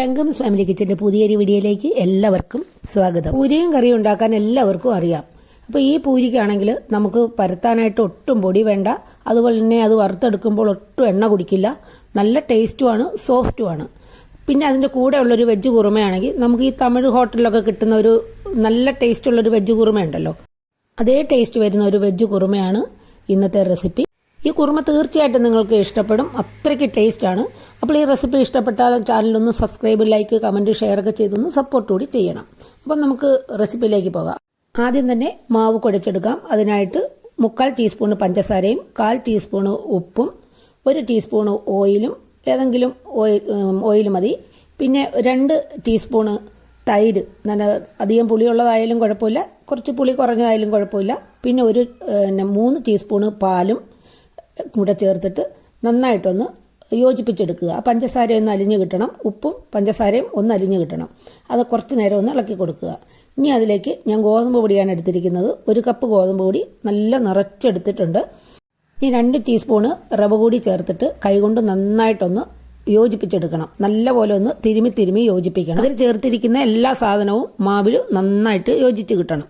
രംഗംസ് family കിച്ചന്റെ പുതിയൊരു വീഡിയോയിലേക്ക് എല്ലാവർക്കും സ്വാഗതം. പൂരിയും കറിയും ഉണ്ടാക്കാൻ എല്ലാവർക്കും അറിയാം. അപ്പോൾ ഈ പൂരിക്കാണെങ്കിൽ നമുക്ക് പരത്താനായിട്ട് ഒട്ടും പൊടി വേണ്ട. അതുപോലെ തന്നെ അത് വറുത്തെടുക്കുമ്പോൾ ഒട്ടും എണ്ണ കുടിക്കില്ല. നല്ല ടേസ്റ്റുമാണ് സോഫ്റ്റുമാണ്. പിന്നെ അതിന്റെ കൂടെ ഉള്ളൊരു വെജ് കുറുമയാണെങ്കിൽ നമുക്ക് ഈ തമിഴ് ഹോട്ടലിലൊക്കെ കിട്ടുന്ന ഒരു നല്ല ടേസ്റ്റുള്ളൊരു വെജ് കുറുമയുണ്ടല്ലോ. അതേ ടേസ്റ്റ് വരുന്ന ഒരു വെജ് കുറുമയാണ് ഇന്നത്തെ റെസിപ്പി ഈ കുറുമ തീർച്ചയായിട്ടും നിങ്ങൾക്ക് ഇഷ്ടപ്പെടും. അത്രയ്ക്ക് ടേസ്റ്റാണ് അപ്പോൾ ഈ റെസിപ്പി ഇഷ്ടപ്പെട്ടാൽ ചാനലൊന്ന് സബ്സ്ക്രൈബ് ലൈക്ക് കമന്റ് ഷെയർ ഒക്കെ ചെയ്തൊന്ന് സപ്പോർട്ട് കൂടി ചെയ്യണം. അപ്പം നമുക്ക് റെസിപ്പിയിലേക്ക് പോകാം. ആദ്യം തന്നെ മാവ് കുഴച്ചെടുക്കാം. അതിനായിട്ട് മുക്കാൽ ടീസ്പൂൺ പഞ്ചസാരയും കാൽ ടീസ്പൂൺ ഉപ്പും ഒരു ടീസ്പൂൺ ഓയിലും ഏതെങ്കിലും ഓയിൽ ഓയിൽ മതി. പിന്നെ രണ്ട് ടീസ്പൂണ് തൈര്. നല്ല അധികം പുളിയുള്ളതായാലും കുഴപ്പമില്ല. കുറച്ച് പുളി കുറഞ്ഞതായാലും കുഴപ്പമില്ല. പിന്നെ ഒരു പിന്നെ മൂന്ന് ടീസ്പൂണ് പാലും കൂടെ ചേർത്തിട്ട് നന്നായിട്ടൊന്ന് യോജിപ്പിച്ചെടുക്കുക. പഞ്ചസാര ഒന്ന് അലിഞ്ഞു കിട്ടണം. ഉപ്പും പഞ്ചസാരയും ഒന്ന് അലിഞ്ഞു കിട്ടണം. അത് കുറച്ച് നേരം ഒന്ന് ഇളക്കി കൊടുക്കുക. ഇനി അതിലേക്ക് ഞാൻ ഗോതമ്പ് പൊടിയാണ് എടുത്തിരിക്കുന്നത്. ഒരു കപ്പ് ഗോതമ്പ് പൊടി നല്ല നിറച്ചെടുത്തിട്ടുണ്ട്. ഇനി രണ്ട് ടീസ്പൂണ് റവ കൂടി ചേർത്തിട്ട് കൈകൊണ്ട് നന്നായിട്ടൊന്ന് യോജിപ്പിച്ചെടുക്കണം. നല്ലപോലെ ഒന്ന് തിരുമി തിരുമി യോജിപ്പിക്കണം. അതിൽ ചേർത്തിരിക്കുന്ന എല്ലാ സാധനവും മാവിൽ നന്നായിട്ട് യോജിച്ച് കിട്ടണം.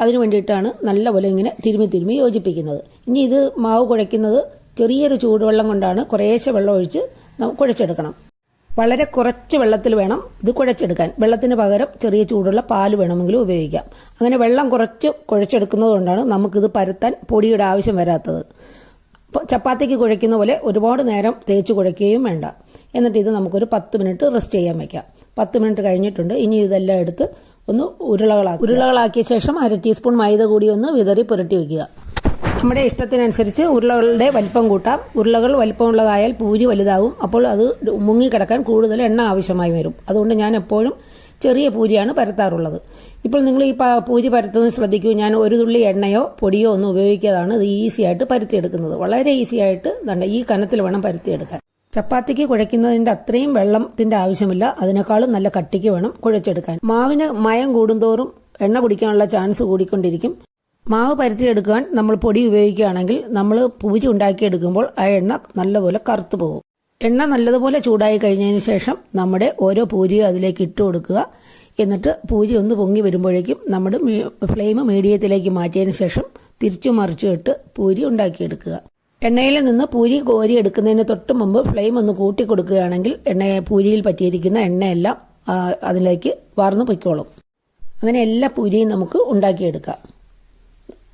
അതിനു വേണ്ടിയിട്ടാണ് നല്ലപോലെ ഇങ്ങനെ തിരുമി തിരുമി യോജിപ്പിക്കുന്നത്. ഇനി ഇത് മാവ് കുഴയ്ക്കുന്നത് ചെറിയൊരു ചൂടുവെള്ളം കൊണ്ടാണ് കുറേശ്ശെ വെള്ളം ഒഴിച്ച് കുഴച്ചെടുക്കണം. വളരെ കുറച്ച് വെള്ളത്തിൽ വേണം ഇത് കുഴച്ചെടുക്കാൻ. വെള്ളത്തിന് പകരം ചെറിയ ചൂടുള്ള പാൽ വേണമെങ്കിലും ഉപയോഗിക്കാം. അങ്ങനെ വെള്ളം കുറച്ച് കുഴച്ചെടുക്കുന്നത് കൊണ്ടാണ് നമുക്കിത് പരത്താൻ പൊടിയുടെ ആവശ്യം വരാത്തത്. ഇപ്പോൾ ചപ്പാത്തിക്ക് കുഴയ്ക്കുന്ന പോലെ ഒരുപാട് നേരം തേച്ച് കുഴയ്ക്കുകയും വേണ്ട. എന്നിട്ട് ഇത് നമുക്കൊരു പത്ത് മിനിറ്റ് റെസ്റ്റ് ചെയ്യാൻ വയ്ക്കാം പത്ത് മിനിറ്റ് കഴിഞ്ഞിട്ടുണ്ട്. ഇനി ഇതെല്ലാം എടുത്ത് ഒന്ന് ഉരുളകളാക്കി ഉരുളകളാക്കിയ ശേഷം അര ടീസ്പൂൺ മൈദ കൂടി ഒന്ന് വിതറി പുരട്ടി വയ്ക്കുക നമ്മുടെ ഇഷ്ടത്തിനനുസരിച്ച് ഉരുളകളുടെ വലിപ്പം കൂട്ടാം. ഉരുളകൾ വലിപ്പമുള്ളതായാൽ പൂരി വലുതാകും. അപ്പോൾ അത് മുങ്ങിക്കിടക്കാൻ കൂടുതൽ എണ്ണ ആവശ്യമായി വരും. അതുകൊണ്ട് ഞാൻ എപ്പോഴും ചെറിയ പൂരിയാണ് പരത്താറുള്ളത്. ഇപ്പോൾ നിങ്ങൾ ഈ പൂരി പരത്തുന്നത് ശ്രദ്ധിക്കൂ. ഞാൻ ഒരു തുള്ളി എണ്ണയോ പൊടിയോ ഒന്നും ഉപയോഗിക്കാതാണ് ഇത് ഈസി ആയിട്ട് പരത്തിയെടുക്കുന്നത്. വളരെ ഈസി ആയിട്ട് ദണ്ട ഈ കനത്തിൽ വേണം പരത്തിയെടുക്കാൻ. ചപ്പാത്തിക്ക് കുഴയ്ക്കുന്നതിന്റെ അത്രയും വെള്ളത്തിന്റെ ആവശ്യമില്ല. അതിനേക്കാളും നല്ല കട്ടിക്ക് വേണം കുഴച്ചെടുക്കാൻ. മാവിന് മയം കൂടുന്തോറും എണ്ണ കുടിക്കാനുള്ള ചാൻസ് കൂടിക്കൊണ്ടിരിക്കും. മാവ് പരത്തിയെടുക്കാൻ നമ്മൾ പൊടി ഉപയോഗിക്കുകയാണെങ്കിൽ നമ്മൾ പൂരി ഉണ്ടാക്കിയെടുക്കുമ്പോൾ ആ എണ്ണ നല്ലപോലെ കറുത്തു പോകും. എണ്ണ നല്ലതുപോലെ ചൂടായി കഴിഞ്ഞതിന് ശേഷം നമ്മുടെ ഓരോ പൂരിയും അതിലേക്ക് ഇട്ട് കൊടുക്കുക. എന്നിട്ട് പൂരി ഒന്ന് പൊങ്ങി വരുമ്പോഴേക്കും നമ്മുടെ ഫ്ലെയിം മീഡിയത്തിലേക്ക് മാറ്റിയതിന് ശേഷം തിരിച്ചു മറിച്ചു ഇട്ട് പൂരി ഉണ്ടാക്കിയെടുക്കുക. എണ്ണയിൽ നിന്ന് പൂരി കോരി എടുക്കുന്നതിന് തൊട്ട് മുമ്പ് ഫ്ലെയിം ഒന്ന് കൂട്ടി കൊടുക്കുകയാണെങ്കിൽ എണ്ണ പൂരിയിൽ പറ്റിയിരിക്കുന്ന എണ്ണയെല്ലാം അതിലേക്ക് വാർന്നു പൊയ്ക്കോളും. അങ്ങനെ എല്ലാ പൂരിയും നമുക്ക് ഉണ്ടാക്കിയെടുക്കാം.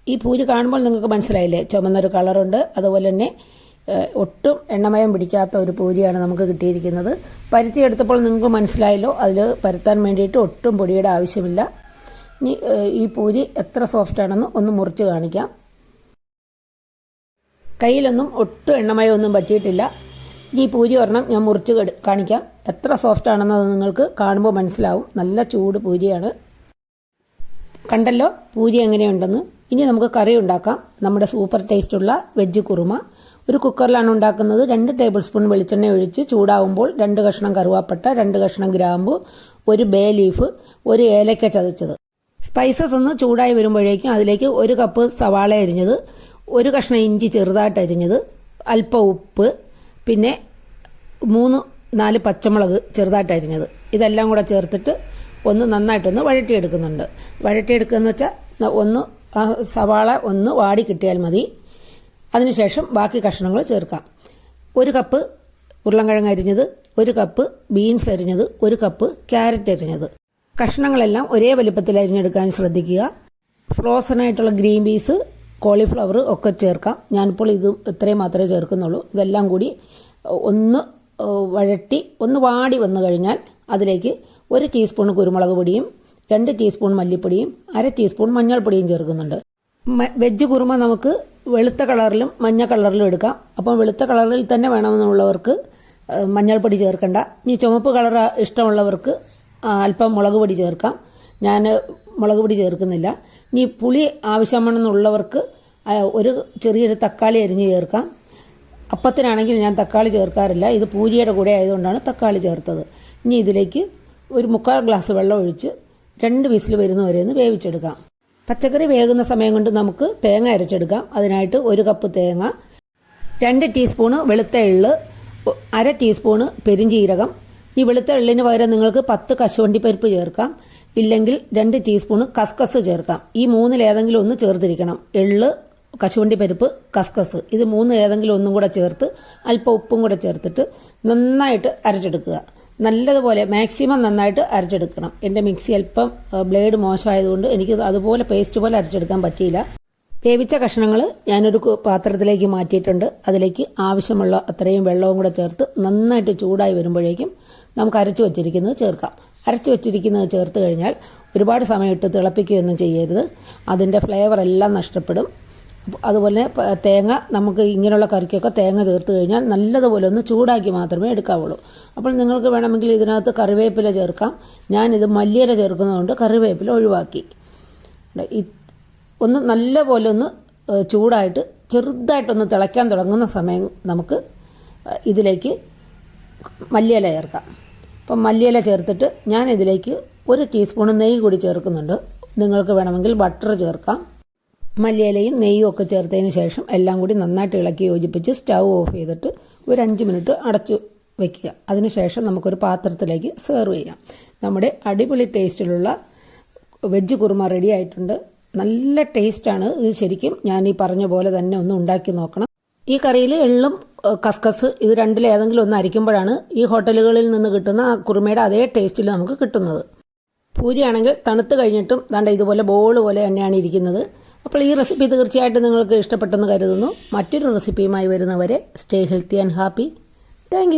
ഈ പൂജ കാണുമ്പോൾ നിങ്ങൾക്ക് മനസ്സിലായില്ലേ? ചുമന്നൊരു കളറുണ്ട്. അതുപോലെ തന്നെ ഒട്ടും എണ്ണമയം പിടിക്കാത്ത ഒരു പൂരിയാണ് നമുക്ക് കിട്ടിയിരിക്കുന്നത്. പരുത്തി എടുത്തപ്പോൾ നിങ്ങൾക്ക് മനസ്സിലായല്ലോ അതിൽ പരത്താൻ വേണ്ടിയിട്ട് ഒട്ടും പൊടിയുടെ ആവശ്യമില്ല. ഇനി ഈ പൂരി എത്ര സോഫ്റ്റ് ആണെന്ന് ഒന്ന് മുറിച്ച് കാണിക്കാം. കയ്യിലൊന്നും ഒട്ടും എണ്ണമയം ഒന്നും പറ്റിയിട്ടില്ല ഈ പൂരി ഒരെണ്ണം ഞാൻ മുറിച്ച് കാണിക്കാം. എത്ര സോഫ്റ്റ് ആണെന്നത് നിങ്ങൾക്ക് കാണുമ്പോൾ മനസ്സിലാവും. നല്ല ചൂട് പൂരിയാണ് കണ്ടല്ലോ പൂരി എങ്ങനെയുണ്ടെന്ന്. ഇനി നമുക്ക് കറി ഉണ്ടാക്കാം. നമ്മുടെ സൂപ്പർ ടേസ്റ്റുള്ള വെജ് കുറുമ. ഒരു കുക്കറിലാണ് ഉണ്ടാക്കുന്നത്. രണ്ട് ടേബിൾ സ്പൂൺ വെളിച്ചെണ്ണ ഒഴിച്ച് ചൂടാവുമ്പോൾ രണ്ട് കഷ്ണം കറുവാപ്പട്ട രണ്ട് കഷ്ണം ഗ്രാമ്പു ഒരു ബേ ലീഫ് ഒരു ഏലക്ക ചതച്ചത്. സ്പൈസസ് ഒന്ന് ചൂടായി വരുമ്പോഴേക്കും അതിലേക്ക് ഒരു കപ്പ് സവാള അരിഞ്ഞത് ഒരു കഷ്ണം ഇഞ്ചി ചെറുതായിട്ട് അരിഞ്ഞത് അല്പം ഉപ്പ് പിന്നെ മൂന്ന് നാല് പച്ചമുളക് ചെറുതായിട്ട് അരിഞ്ഞത്. ഇതെല്ലാം കൂടെ ചേർത്തിട്ട് ഒന്ന് നന്നായിട്ടൊന്ന് വഴട്ടിയെടുക്കുന്നുണ്ട് വഴട്ടിയെടുക്കുകയെന്ന് വെച്ചാൽ ഒന്ന് സവാള ഒന്ന് വാടി കിട്ടിയാൽ മതി. അതിനുശേഷം ബാക്കി കഷ്ണങ്ങൾ ചേർക്കാം. ഒരു കപ്പ് ഉരുളൻകിഴങ്ങ് അരിഞ്ഞത് ഒരു കപ്പ് ബീൻസ് അരിഞ്ഞത് ഒരു കപ്പ് ക്യാരറ്റ് അരിഞ്ഞത്. കഷ്ണങ്ങളെല്ലാം ഒരേ വലുപ്പത്തിൽ അരിഞ്ഞെടുക്കാൻ ശ്രദ്ധിക്കുക. ഫ്രോസൺ ആയിട്ടുള്ള ഗ്രീൻ പീസ് കോളിഫ്ലവർ ഒക്കെ ചേർക്കാം. ഞാനിപ്പോൾ ഇത് ഇത്രയും മാത്രമേ ചേർക്കുന്നുള്ളൂ. ഇതെല്ലാം കൂടി ഒന്ന് വഴട്ടി ഒന്ന് വാടി വന്നു കഴിഞ്ഞാൽ അതിലേക്ക് ഒരു ടീസ്പൂൺ കുരുമുളക് പൊടിയും രണ്ട് ടീസ്പൂൺ മല്ലിപ്പൊടിയും അര ടീസ്പൂൺ മഞ്ഞൾപ്പൊടിയും ചേർക്കുന്നുണ്ട്. വെജ് കുറുമ നമുക്ക് വെളുത്ത കളറിലും മഞ്ഞ കളറിലും എടുക്കാം. അപ്പം വെളുത്ത കളറിൽ തന്നെ വേണമെന്നുള്ളവർക്ക് മഞ്ഞൾപ്പൊടി ചേർക്കണ്ട. ഇനി ചുമപ്പ് കളർ ഇഷ്ടമുള്ളവർക്ക് അല്പം മുളക് പൊടി ചേർക്കാം. ഞാൻ മുളക് പൊടി ചേർക്കുന്നില്ല. ഇനി പുളി ആവശ്യമാണെന്നുള്ളവർക്ക് ഒരു ചെറിയൊരു തക്കാളി അരിഞ്ഞ് ചേർക്കാം. അപ്പത്തിനാണെങ്കിൽ ഞാൻ തക്കാളി ചേർക്കാറില്ല. ഇത് പൂരിയുടെ കൂടെ ആയതുകൊണ്ടാണ് തക്കാളി ചേർത്തത്. ഇനി ഇതിലേക്ക് ഒരു മുക്കാൽ ഗ്ലാസ് വെള്ളം ഒഴിച്ച് രണ്ട് വിസിൽ വരുന്നവരെ ഒന്ന് വേവിച്ചെടുക്കാം. പച്ചക്കറി വേകുന്ന സമയം കൊണ്ട് നമുക്ക് തേങ്ങ അരച്ചെടുക്കാം. അതിനായിട്ട് ഒരു കപ്പ് തേങ്ങ രണ്ട് ടീസ്പൂണ് വെളുത്ത എള്ള് അര ടീസ്പൂണ് പെരിഞ്ചീരകം. ഈ വെളുത്ത എള്ളിന് പകരം നിങ്ങൾക്ക് പത്ത് കശുവണ്ടി പരിപ്പ് ചേർക്കാം. ഇല്ലെങ്കിൽ രണ്ട് ടീസ്പൂണ് കസ്കസ് ചേർക്കാം. ഈ മൂന്നിൽ ഏതെങ്കിലും ഒന്ന് ചേർത്തിരിക്കണം. എള്ള് കശുവണ്ടി പരിപ്പ് കസ്കസ്. ഇത് മൂന്ന് ഏതെങ്കിലും ഒന്നും കൂടെ ചേർത്ത് അല്പം ഉപ്പും കൂടെ ചേർത്തിട്ട് നന്നായിട്ട് അരച്ചെടുക്കുക. നല്ലതുപോലെ മാക്സിമം നന്നായിട്ട് അരച്ചെടുക്കണം. എന്റെ മിക്സി അല്പം ബ്ലേഡ് മോശമായതുകൊണ്ട് എനിക്ക് അതുപോലെ പേസ്റ്റ് പോലെ അരച്ചെടുക്കാൻ പറ്റിയില്ല. വേവിച്ച കഷ്ണങ്ങൾ ഞാനൊരു പാത്രത്തിലേക്ക് മാറ്റിയിട്ടുണ്ട്. അതിലേക്ക് ആവശ്യമുള്ള അത്രയും വെള്ളവും കൂടെ ചേർത്ത് നന്നായിട്ട് ചൂടായി വരുമ്പോഴേക്കും നമുക്ക് അരച്ചു വച്ചിരിക്കുന്നത് ചേർക്കാം. അരച്ചു വച്ചിരിക്കുന്നത് ചേർത്ത് കഴിഞ്ഞാൽ ഒരുപാട് സമയം ഇട്ട് തിളപ്പിക്കുകയൊന്നും ചെയ്യരുത്. അതിന്റെ ഫ്ലേവർ എല്ലാം നഷ്ടപ്പെടും. അതുപോലെ തേങ്ങ നമുക്ക് ഇങ്ങനെയുള്ള കറിക്കൊക്കെ തേങ്ങ ചേർത്ത് കഴിഞ്ഞാൽ നല്ലതുപോലെ ഒന്ന് ചൂടാക്കി മാത്രമേ എടുക്കാവുള്ളൂ. അപ്പോൾ നിങ്ങൾക്ക് വേണമെങ്കിൽ ഇതിനകത്ത് കറിവേപ്പില ചേർക്കാം. ഞാനിത് മല്ലിയില ചേർക്കുന്നതുകൊണ്ട് കറിവേപ്പില ഒഴിവാക്കി. ഒന്ന് നല്ലപോലെ ഒന്ന് ചൂടായിട്ട് ചെറുതായിട്ടൊന്ന് തിളയ്ക്കാൻ തുടങ്ങുന്ന സമയം നമുക്ക് ഇതിലേക്ക് മല്ലിയില ചേർക്കാം. അപ്പം മല്ലിയില ചേർത്തിട്ട് ഞാൻ ഇതിലേക്ക് ഒരു ടീസ്പൂൺ നെയ്യ് കൂടി ചേർക്കുന്നുണ്ട്. നിങ്ങൾക്ക് വേണമെങ്കിൽ ബട്ടർ ചേർക്കാം. മല്ലിയിലയും നെയ്യും ഒക്കെ ചേർത്തതിന് ശേഷം എല്ലാം കൂടി നന്നായിട്ട് ഇളക്കി യോജിപ്പിച്ച് സ്റ്റൗ ഓഫ് ചെയ്തിട്ട് ഒരു അഞ്ച് മിനിറ്റ് അടച്ച് വെക്കുക. അതിനുശേഷം നമുക്കൊരു പാത്രത്തിലേക്ക് സെർവ് ചെയ്യാം. നമ്മുടെ അടിപൊളി ടേസ്റ്റിലുള്ള വെജ് കുറുമ റെഡി ആയിട്ടുണ്ട്. നല്ല ടേസ്റ്റാണ് ഇത് ശരിക്കും ഞാൻ ഈ പറഞ്ഞ പോലെ തന്നെ ഒന്ന് ഉണ്ടാക്കി നോക്കണം. ഈ കറിയിൽ എള്ളും കസ്കസ് ഇത് രണ്ടിൽ ഏതെങ്കിലും ഒന്ന് അരിക്കുമ്പോഴാണ് ഈ ഹോട്ടലുകളിൽ നിന്ന് കിട്ടുന്ന ആ കുറുമയുടെ അതേ ടേസ്റ്റിൽ നമുക്ക് കിട്ടുന്നത്. പൂരിയാണെങ്കിൽ തണുത്ത് കഴിഞ്ഞിട്ടും ദാണ്ട ഇതുപോലെ ബോൾ പോലെ തന്നെയാണ് ഇരിക്കുന്നത്. അപ്പോൾ ഈ റെസിപ്പി തീർച്ചയായിട്ടും നിങ്ങൾക്ക് ഇഷ്ടപ്പെട്ടെന്ന് കരുതുന്നു. മറ്റൊരു റെസിപ്പിയുമായി വരുന്നവരെ stay healthy and happy. Thank